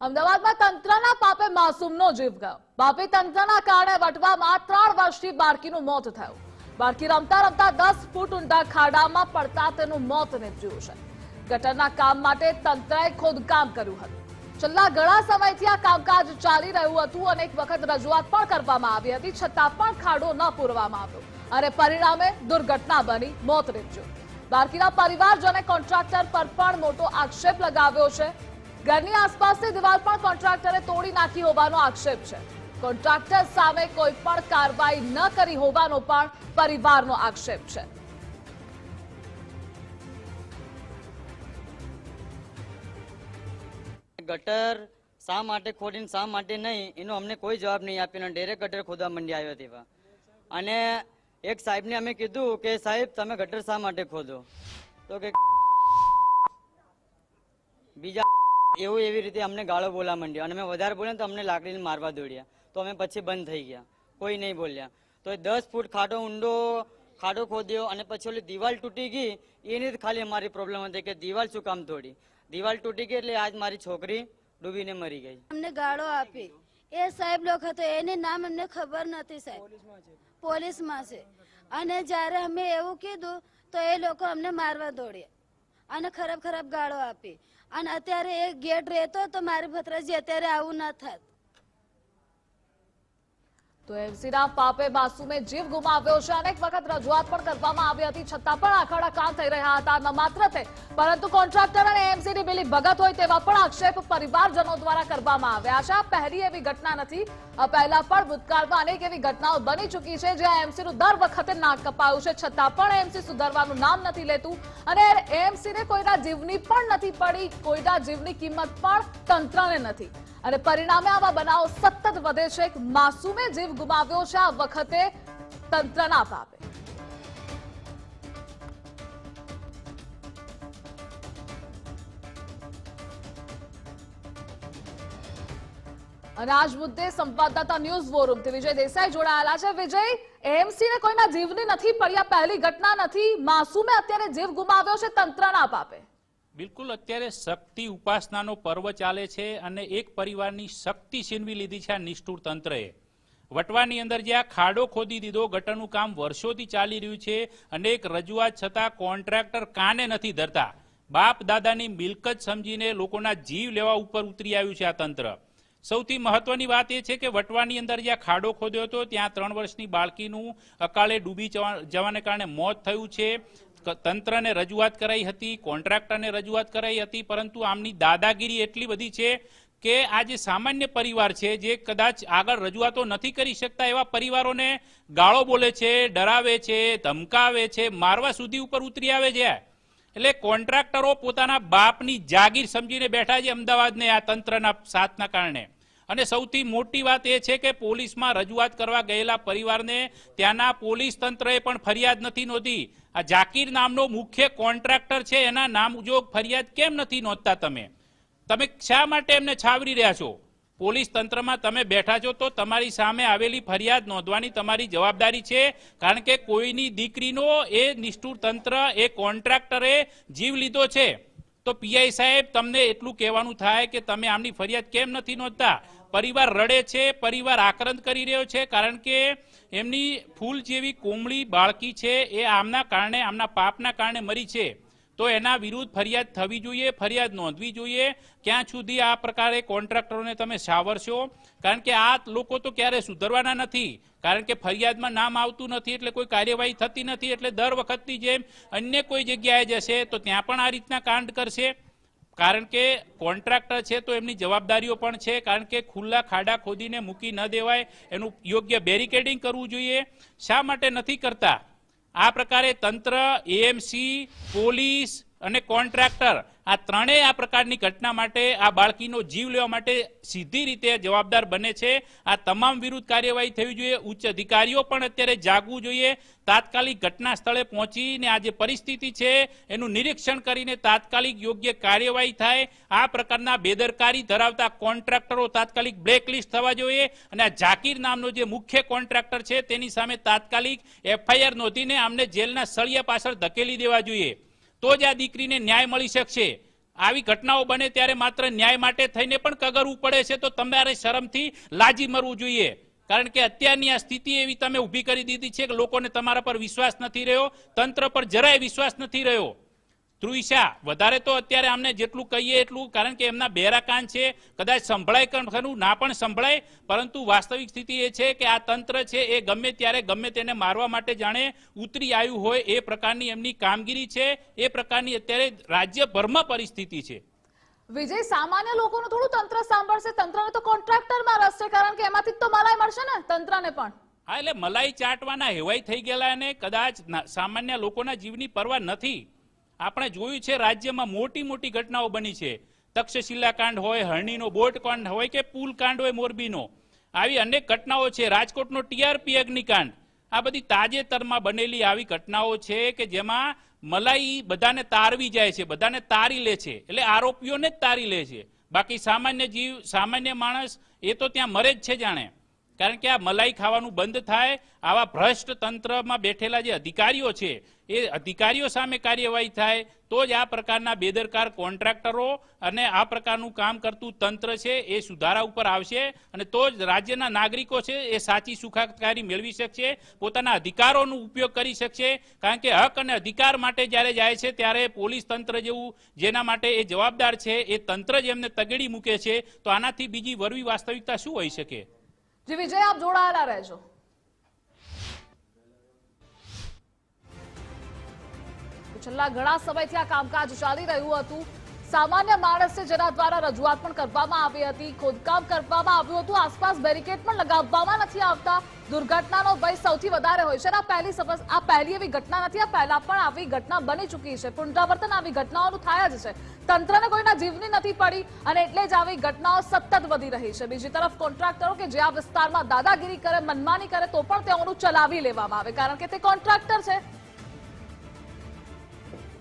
અમદાવાદમાં તંત્રના પાપે માસૂમનો જીવ ગયો. પાપી તંત્રના કારણે વટવામાં ત્રણ વર્ષથી બાળકીનું મોત થયું. બાળકી રમતા રમતા દસ ફૂટ ઊંડા ખાડામાં પડતા તેનું મોત નીપજ્યું છે. ગટરના કામ માટે તંત્રએ ખોદકામ કર્યું હતું. છેલ્લા ઘણા સમયથી આ કામકાજ ચાલી રહ્યું હતું અને એક વખત રજૂઆત પણ કરવામાં આવી હતી, છતાં પણ ખાડો ન પૂરવામાં આવ્યો અને પરિણામે દુર્ઘટના બની, મોત નીપજ્યું. બાળકીના પરિવારજને કોન્ટ્રાક્ટર પર પણ મોટો આક્ષેપ લગાવ્યો છે. ઘરની આસપાસની દિવાલ પણ કોન્ટ્રાક્ટરે તોડી નાખી હોવાનો આક્ષેપ છે. કોન્ટ્રાક્ટર સામે કોઈ પણ કાર્યવાહી ન કરી હોવાનો પણ પરિવારનો આક્ષેપ છે. ગટર શા માટે ખોદીને શા માટે નહીં, એનો અમને કોઈ જવાબ નહીં આપ્યો ડાયરેક્ટ ગટર ખોદવા મંડી આવ્યો તેવા. અને એક સાહેબને અમે કીધું કે, સાહેબ, તમે ગટર શા માટે ખોદો? તો કે, બીજા એવું એવી રીતે અમને ગાળો બોલા માંડ્યો. અને અમે વધારે બોલ્યા તો અમને લાકડીને મારવા દોડ્યા. તો અમે પછી બંધ થઈ ગયા. કોઈ નહીં બોલ્યા. તો એ દસ ફૂટ ખાડો ઊંડો ખાડો ખોદ્યો અને પછી ઓલી દિવાલ તૂટી ગઈ. એની જ ખાલી અમારી પ્રોબ્લેમ હતી કે દિવાલ શું કામ તોડી. દિવાલ તૂટી ગઈ એટલે આજ મારી છોકરી ડૂબીને મરી ગઈ. અમને ગાળો આપી. એ સાહેબ લોકો હતો. એને નામ અમને ખબર નથી સાહેબ. પોલીસમાં છે. અને જ્યારે અમે એવું કીધું તો એ લોકો અમને મારવા દોડ્યા. અને ખરાબ ખરાબ ગાળો આપી. અને અત્યારે એ ગેટ રહેતો તો મારી ભત્રાજી અત્યારે આવું ન થાત. તો એમસીના પાપે માસુમે જીવ ગુમાવ્યો છે. અનેક વખત રજૂઆત પણ કરવામાં આવી હતી. છતાં પણ આખાડા કામ થઈ રહ્યા હતા. ન માત્ર તે, પરંતુ કોન્ટ્રાક્ટર અને એમસીની બિલી ભગત હોય તેવા પણ આક્ષેપ પરિવારજનો દ્વારા કરવામાં આવ્યા છે. આ પહેલી એવી ઘટના નથી. પહેલા પણ ભૂતકાળમાં અનેક એવી ઘટનાઓ બની ચૂકી છે, જ્યાં એમસીનું દર વખતે નાક કપાયું છે. છતાં પણ એમસી સુધારવાનું નામ નથી લેતું અને એમસીને કોઈના જીવની પણ નથી પડી, કોઈના જીવની કિંમત પણ તંત્રને નથી. અને પરિણામે આવા બનાવો સતત વધે છે. એક માસુમે જીવ ગુમાવ્યો છે આ વખતે તંત્રના પાપે અને આજ મુદ્દે સંવાદદાતા ન્યૂઝ વોરૂમથી વિજય દેસાઈ જોડાયેલા છે. વિજય એએમસી ને કોઈના જીવની નથી પડ્યા પહેલી ઘટના નથી. માસુમે અત્યારે જીવ ગુમાવ્યો છે તંત્રના પાપે બિલકુલ, અત્યારે શક્તિ ઉપાસનાનો પર્વ ચાલે છે અને એક પરિવારની શક્તિ છીનવી લીધી છે આ નિષ્ઠુર તંત્રએ. વટવાની અંદર જે આ ખાડો ખોદી દીધો, ગટરનું કામ વર્ષોથી ચાલી રહ્યું છે અનેક રજૂઆત છતાં કોન્ટ્રાક્ટર કાને નથી ધરતા. બાપ દાદાની મિલકત સમજીને લોકોના જીવ લેવા ઉપર ઉતરી આવ્યું છે આ તંત્ર. સૌથી મહત્વની વાત એ છે કે વટવાની અંદર જ્યાં ખાડો ખોદ્યો હતો, ત્યાં ત્રણ વર્ષની બાળકીનું અકાળે ડૂબી જવા- જવાને કારણે મોત થયું છે. તંત્રને રજૂઆત કરાઈ હતી, કોન્ટ્રાક્ટરને રજૂઆત કરાઈ હતી, પરંતુ આમની દાદાગીરી એટલી બધી છે કે આ જે સામાન્ય પરિવાર છે, જે કદાચ આગળ રજૂઆતો નથી કરી શકતા એવા પરિવારોને ગાળો બોલે છે, ડરાવે છે, ધમકાવે છે, મારવા સુધી ઉપર ઉતરી આવે છે. એટલે કોન્ટ્રાક્ટરો પોતાના બાપની જાગીર સમજીને બેઠા છે અમદાવાદને આ તંત્રના સાથના કારણે. અને સૌથી મોટી વાત એ છે કે પોલીસમાં રજૂઆત કરવા ગયેલા પરિવારને ત્યાંના પોલીસ તંત્રએ પણ ફરિયાદ નથી નોંધી. આ જાકીર નામનો મુખ્ય કોન્ટ્રાક્ટર છે, એના નામ ઉજોગ ફરિયાદ કેમ નથી નોંધતા તમે? તમે શા માટે એમને છાવરી રહ્યા છો? પોલીસ તંત્રમાં તમે બેઠા છો તો તમારી સામે આવેલી ફરિયાદ નોંધવાની તમારી જવાબદારી છે, કારણ કે કોઈની દીકરીનો એ નિષ્ઠુર તંત્ર, એ કોન્ટ્રાક્ટરે જીવ લીધો છે. તો પીઆઈ સાહેબ, તમને એટલું કહેવાનું થાય કે તમે આમની ફરિયાદ કેમ નથી નોંધતા? પરિવાર રડે છે, પરિવાર આક્રંદ કરી રહ્યો છે, કારણ કે એમની ફૂલ જેવી કોમળી બાળકી છે, એ આમના કારણે, આમના પાપના કારણે મરી છે. તો એના વિરુદ્ધ ફરિયાદ થવી જોઈએ, ફરિયાદ નોંધવી જોઈએ. ક્યાં સુધી આ પ્રકારે કોન્ટ્રાક્ટરોને તમે સાવરશો? કારણ કે આ લોકો તો ક્યારે સુધરવાના નથી. કારણ કે ફરિયાદમાં નામ આવતું નથી, એટલે કોઈ કાર્યવાહી થતી નથી, એટલે દર વખતની જેમ અન્ય કોઈ જગ્યાએ જશે, તો ત્યાં પણ આ રીતના કાંડ કરશે. કારણ કે કોન્ટ્રાક્ટર છે તો એમની જવાબદારીઓ પણ છે, કારણ કે ખુલ્લા ખાડા ખોદીને મૂકી ન દેવાય, એનું યોગ્ય બેરિકેડિંગ કરવું જોઈએ. શા માટે નથી કરતા? આ પ્રકારે તંત્ર, એએમસી, પોલીસ અને કોન્ટ્રાક્ટર. આ ત્રણેય આ પ્રકારની ઘટના માટે આ બાળકીનો જીવ લેવા માટે સીધી રીતે જવાબદાર બને છે. આ તમામ વિરુદ્ધ કાર્યવાહી થવી જોઈએ. ઉચ્ચ અધિકારીઓ પણ અત્યારે જાગવું જોઈએ. તાત્કાલિક ઘટના સ્થળે પહોંચીને આ જે પરિસ્થિતિ છે, એનું નિરીક્ષણ કરીને તાત્કાલિક યોગ્ય કાર્યવાહી થાય. આ પ્રકારના બેદરકારી ધરાવતા કોન્ટ્રાક્ટરો તાત્કાલિક બ્લેકલિસ્ટ થવા જોઈએ અને આ ઝાકીર નામનો જે મુખ્ય કોન્ટ્રાક્ટર છે, તેની સામે તાત્કાલિક એફઆઈઆર નોંધીને આમને જેલના સળિયા પાછળ ધકેલી દેવા જોઈએ. તો જ આ દીકરીને ન્યાય મળી શકશે. આવી ઘટનાઓ બને ત્યારે માત્ર ન્યાય માટે થઈને પણ કગરવું પડે છે, તો તમારે શરમથી લાજી મરવું જોઈએ. કારણ કે અત્યારની આ સ્થિતિ એવી તમે ઊભી કરી દીધી છે કે લોકોને તમારા પર વિશ્વાસ નથી રહ્યો, તંત્ર પર જરાય વિશ્વાસ નથી રહ્યો. ધ્રુવિશા વધારે તો અત્યારે અમને જેટલું કહીએ એટલું કારણ કે એમના બેરા કાન છે. કદાચ સંભળાય ખરું ના પણ સંભળાય. પરંતુ વાસ્તવિક સ્થિતિ એ છે કે આ તંત્ર છે એ ગમે ત્યારે ગમે તેને મારવા માટે જાણે ઉતરી આવ્યું હોય એ પ્રકારની એમની કામગીરી છે. એ પ્રકારની અત્યારે રાજ્યભરમાં પરિસ્થિતિ છે. વિજય સામાન્ય લોકોનું થોડું તંત્ર સાંભળશે. તંત્રને તો કોન્ટ્રાક્ટરમાં રસ છે કારણ કે એમાંથી તો મલાઈ મળશે ને તંત્રને પણ. હા એટલે મલાઈ ચાટવાના હેવાઈ થઈ ગયેલા અને કદાચ સામાન્ય લોકોના જીવની પરવા નથી. આપણે જોયું છે રાજ્યમાં મોટી મોટી ઘટનાઓ બની છે. તક્ષશિલા કાંડ હોય, હરણીનો બોટ કાંડ હોય કે પુલ કાંડ હોય, મોરબીનો. આવી અનેક ઘટનાઓ છે. રાજકોટનો ટીઆરપી અગ્નિકાંડ. આ બધી તાજેતરમાં બનેલી આવી ઘટનાઓ છે કે જેમાં મલાઈ બધાને તારવી જાય છે, બધાને તારી લે છે, એટલે આરોપીઓને જ તારી લે છે. બાકી સામાન્ય જીવ, સામાન્ય માણસ એ તો ત્યાં મરે જ છે જાણે. કારણ કે આ મલાઈ ખાવાનું બંધ થાય, આવા ભ્રષ્ટ તંત્રમાં બેઠેલા જે અધિકારીઓ છે, એ અધિકારીઓ સામે કાર્યવાહી થાય, તો જ આ પ્રકારના બેદરકાર કોન્ટ્રાક્ટરો અને આ પ્રકારનું કામ કરતું તંત્ર છે, એ સુધારા ઉપર આવશે અને તો જ રાજ્યના નાગરિકો છે, એ સાચી સુખાકારી મેળવી શકશે, પોતાના અધિકારોનો ઉપયોગ કરી શકશે, કારણ કે હક અને અધિકાર માટે જ્યારે જાય છે, ત્યારે પોલીસ તંત્ર જેવું, જેના માટે એ જવાબદાર છે, એ તંત્ર જ એમને તગડી મૂકે છે, તો આનાથી બીજી વરવી વાસ્તવિકતા શું હોઈ શકે? જી વિજય આપ જોડાયેલા રહેજો. છેલ્લા ઘણા સમયથી આ કામકાજ ચાલી રહ્યું હતું. સામાન્ય માણસે જેના દ્વારા રજૂઆત પણ કરવામાં આવી હતી, ખોદકામ કરવામાં આવ્યું હતું, આસપાસ બેરિકેડ પણ લગાવવામાં નથી આવતા. દુર્ઘટનાનો ભય સૌથી વધારે હોય છે આ પહેલી સપસ આ પહેલી એવી ઘટના નથી, આ પહેલા પણ આવી ઘટના બની ચૂકી છે. પુનરાવર્તન આવી ઘટનાઓનું થાય જ છે. તંત્રને કોઈના જીવની નથી પડી અને એટલે જ આવી ઘટનાઓ સતત વધી રહી છે. બીજી તરફ કોન્ટ્રાક્ટરો કે જે આ વિસ્તારમાં દાદાગીરી કરે, મનમાની કરે, તો પણ તેઓનું ચલાવી લેવામાં આવે. કારણ કે તે કોન્ટ્રાક્ટર છે.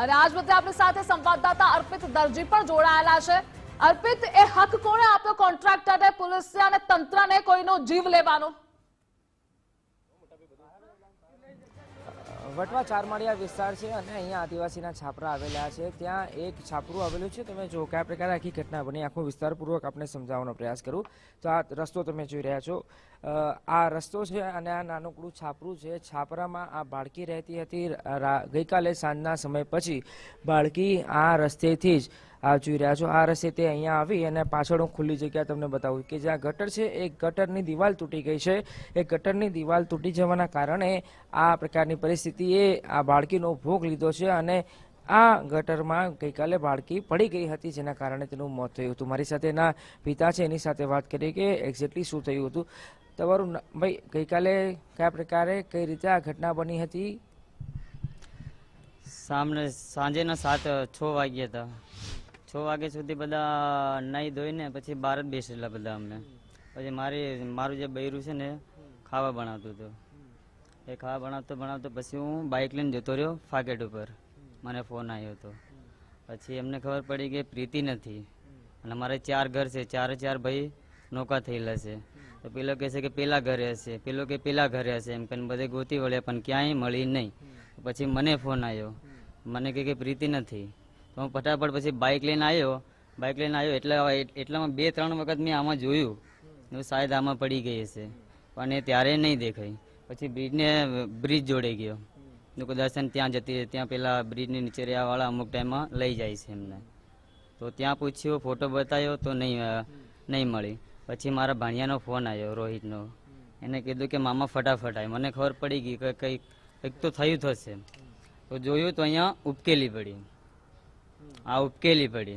અને આજ મુદ્દે આપણી સાથે સંવાદદાતા અર્પિત દરજી પણ જોડાયેલા છે. અર્પિત, એ હક કોણે આપ્યો કોન્ટ્રાક્ટરને પોલીસને અને તંત્રને કોઈનો જીવ લેવાનો? વટવા ચારમાળિયા વિસ્તાર છે અને અહીંયા આદિવાસીના છાપરા આવેલા છે. ત્યાં એક છાપરું આવેલું છે. તમે જો કયા પ્રકારે આખી ઘટના બની, આખો વિસ્તારપૂર્વક આપણે સમજાવવાનો પ્રયાસ કરું. તો આ રસ્તો તમે જોઈ રહ્યા છો. આ રસ્તો છે અને આ નાનકડું છાપરું છે. છાપરામાં આ બાળકી રહેતી હતી ગઈકાલે સાંજના સમય પછી. બાળકી આ રસ્તેથી જ આ જોઈ રહ્યા છો. આ રસ્તે તે અહીંયા આવી અને પાછળ હું ખુલ્લી જગ્યા તમને બતાવું કે જ્યાં ગટર છે એ ગટરની દિવાલ તૂટી ગઈ છે. એ ગટરની દિવાલ તૂટી જવાના કારણે આ પ્રકારની પરિસ્થિતિએ આ બાળકીનો ભોગ લીધો છે અને આ ગટરમાં ગઈકાલે બાળકી પડી ગઈ હતી જેના કારણે તેનું મોત થયું હતું. મારી સાથે એના પિતા છે. એની સાથે વાત કરીએ કે એક્ઝેક્ટલી શું થયું હતું. તમારું ભાઈ, ગઈકાલે કયા પ્રકારે, કઈ રીતે આ ઘટના બની હતી? સામને, સાંજેના સાત, છ વાગ્યા હતા. છ વાગ્યા સુધી બધા નાહી ધોઈને પછી બહાર જ બેસેલા બધા અમને. પછી મારી, મારું જે બૈરું છે ને, ખાવા બનાવતું હતું. એ ખાવા બનાવતો બનાવતો પછી હું બાઇક લઈને જતો રહ્યો ફાકેટ ઉપર. મને ફોન આવ્યો હતો પછી એમને ખબર પડી કે પ્રીતિ નથી. અને મારે ચાર ઘર છે. ચારે ચાર ભાઈ નોકા થયેલા છે. તો પેલો કહે છે કે પેલા ઘરે હશે. પેલો કે પેલા ઘરે હશે એમ કરીને બધે ગોતી વળ્યા, પણ ક્યાંય મળી નહીં. પછી મને ફોન આવ્યો મને કહે કે પ્રીતિ નથી. તો હું ફટાફટ પછી બાઇક લઈને આવ્યો બાઇક લઈને આવ્યો એટલે એટલામાં બે ત્રણ વખત મેં આમાં જોયું. હું શાયદ આમાં પડી ગઈ હશે. પણ એ ત્યારે નહીં દેખાઈ. પછી બ્રિજને, બ્રિજ જોડે ગયો. લોકો દર્શન ત્યાં જતી ત્યાં પેલા બ્રિજની નીચે રહેવાવાળા અમુક ટાઈમમાં લઈ જાય છે એમને. તો ત્યાં પૂછ્યો, ફોટો બતાવ્યો તો નહીં નહીં મળી. પછી મારા ભાણિયાનો ફોન આવ્યો રોહિતનો. એને કીધું કે મામા ફટાફટ આવી મને ખબર પડી ગઈ કે કંઈક કંઈક તો થયું થશે તો જોયું તો અહીંયા ઉપકેલી પડી. આ ઉપકેલી પડી.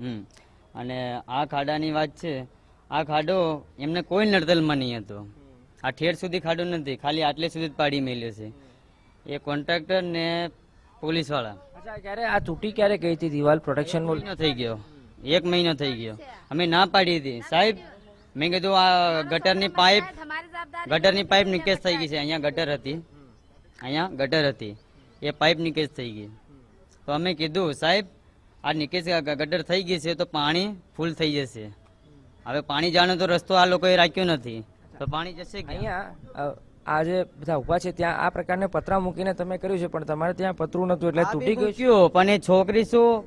હમ. અને આ ખાડાની વાત છે આ ખાડો એમને કોઈ નડતલમાં નહીં હતો. આ ઠેર સુધી ખાડો નથી ખાલી આટલે સુધી જ પાડી મેલ્યો છે. એ કોન્ટ્રાક્ટર ને પોલીસવાળા. અચ્છા ક્યારે આ તૂટી ક્યારે ગઈ હતી? દિવાલ પ્રોટેક્શન થઈ ગયો. એક મહિનો થઈ ગયો. અમે ના પાડી હતી. સાહેબ મેં કીધું આ ગટરની પાઇપ ગટરની પાઇપ નિકેશ થઈ ગઈ છે. અહીંયા ગટર હતી. અહીંયા ગટર હતી. એ પાઇપ નિકેશ થઈ ગઈ. તો અમે કીધું સાહેબ આ નિકેશ ગટર થઈ ગઈ છે તો પાણી ફૂલ થઈ જશે. હવે પાણી જાણે તો રસ્તો આ લોકોએ રાખ્યો નથી. તો પાણી જશે? અહીંયા આજે આ જે બધા ઊભા છે ત્યાં આ પ્રકારના પતરા મૂકીને તમે કર્યું છે પણ તમારે ત્યાં પતરું નતું એટલે તૂટી ગયું પણ એ છોકરી શું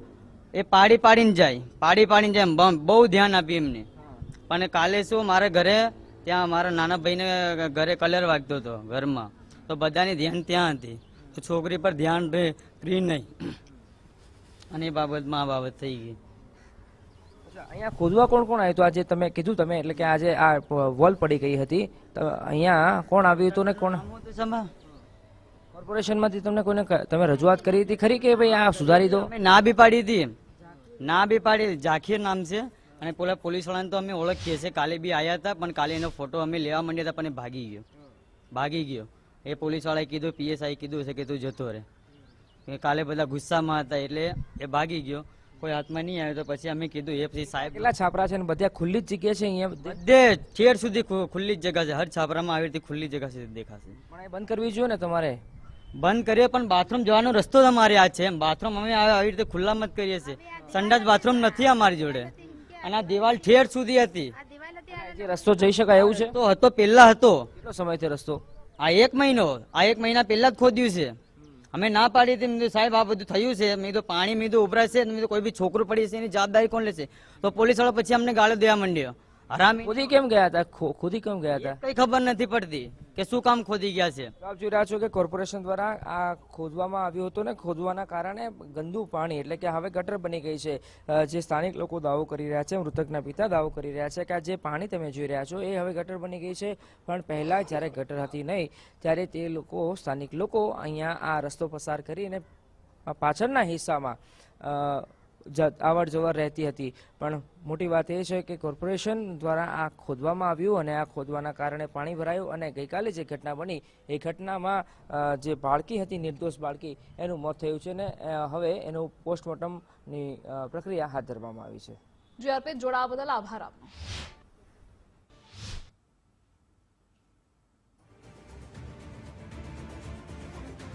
એ પાડી પાડીને જાય. પાડી પાડીને જાય બમ- બહુ ધ્યાન આપ્યું એમને. પણ કાલે શું મારે ઘરે ત્યાં મારા નાના ભાઈને ઘરે કલર વાગતો હતો ઘરમાં. તો બધાની ધ્યાન ત્યાં હતી. તો છોકરી પર ધ્યાન રહે રહી નહીં. અને એ બાબતમાં આ બાબત થઈ ગઈ. અહીંયા ખોદવા કોણ કોણ આવ્યું હતું? આજે તમે કીધું તમે એટલે કે આજે આ વોલ પડી ગઈ હતી. તો અહીંયા કોણ આવ્યું હતું ને કોણ? કોર્પોરેશનમાંથી તમને કોઈને તમે રજૂઆત કરી હતી ખરી કે ભાઈ આ સુધારી દો? ના બી પાડી હતી. ના બી પાડી ઝાખીર નામ છે. અને પેલા પોલીસ વાળાને તો અમે ઓળખીએ છીએ. કાલે બી આવ્યા હતા પણ કાલે એનો ફોટો અમે લેવા માંડ્યા હતા પણ એ ભાગી ગયો. ભાગી ગયો. એ પોલીસ વાળાએ કીધું પીએસઆઈ કીધું છે કે તું જતો રહે. એ કાલે બધા ગુસ્સામાં હતા એટલે એ ભાગી ગયો. કોઈ હાથમાં નહીં આવ્યો તો પછી અમે કીધું એ પછી સાહેબ કેટલા છાપરા છે ને? બધા ખુલ્લી જ જગ્યા છે અહીંયા? બધે? ઠેર સુધી ખુલ્લી જ જગ્યા છે. હર છાપરામાં આવી રીતે ખુલ્લી જગ્યા છે દેખાશે. પણ એ બંધ કરવી જોઈએ ને તમારે? બંધ કરીએ પણ બાથરૂમ જવાનો રસ્તો તમારે અમારે આ છે. બાથરૂમ અમે આવી રીતે ખુલ્લામાં જ કરીએ છીએ. સંડાસ બાથરૂમ નથી અમારી જોડે. અને આ દિવાલ ઠેર સુધી હતી. જે રસ્તો જઈ શકાય એવું છે? તો હતો પેલા હતો. કેટલો સમય છે રસ્તો? આ એક મહિનો આ એક મહિના પહેલા જ ખોદ્યું છે. અમે ના પાડી હતી મેં સાહેબ આ બધું થયું છે. મેં તો પાણી મેં ઉભરાશે મેં તો કોઈ બી છોકરું પડી છે એની જવાબદારી કોણ લેશે? તો પોલીસવાળા પછી અમને ગાળો દેવા માંડ્યો. હરામી ખોદી કેમ ગયા હતા ખુદી કેમ ગયા હતા કઈ ખબર નથી પડતી કે શું કામ ખોદી ગયા છે. આપ જોઈ રહ્યા છો કે કોર્પોરેશન દ્વારા આ ખોદવામાં આવ્યું હતું ને ખોદવાના કારણે ગંદુ પાણી એટલે કે હવે ગટર બની ગઈ છે. જે સ્થાનિક લોકો દાવો કરી રહ્યા છે મૃતકના પિતા દાવો કરી રહ્યા છે કે આ જે પાણી તમે જોઈ રહ્યા છો એ હવે ગટર બની ગઈ છે પણ પહેલા જ્યારે ગટર હતી નહીં ત્યારે તે લોકો સ્થાનિક લોકો અહીંયા આ રસ્તો પસાર કરીને આ પાછળના હિસ્સામાં આવર જવર રહેતી હતી. પણ મોટી વાત એ છે કે કોર્પોરેશન દ્વારા આ ખોદવામાં આવ્યું અને આ ખોદવાના કારણે પાણી ભરાયું અને ગઈકાલે જે ઘટના બની, એ ઘટનામાં જે બાળકી હતી, નિર્દોષ બાળકી, એનું મોત થયું છે ને હવે એનું પોસ્ટમોર્ટમની પ્રક્રિયા હાથ ધરવામાં આવી છે. જી, અર્પિત જોડાવા બદલ આભાર આપનો.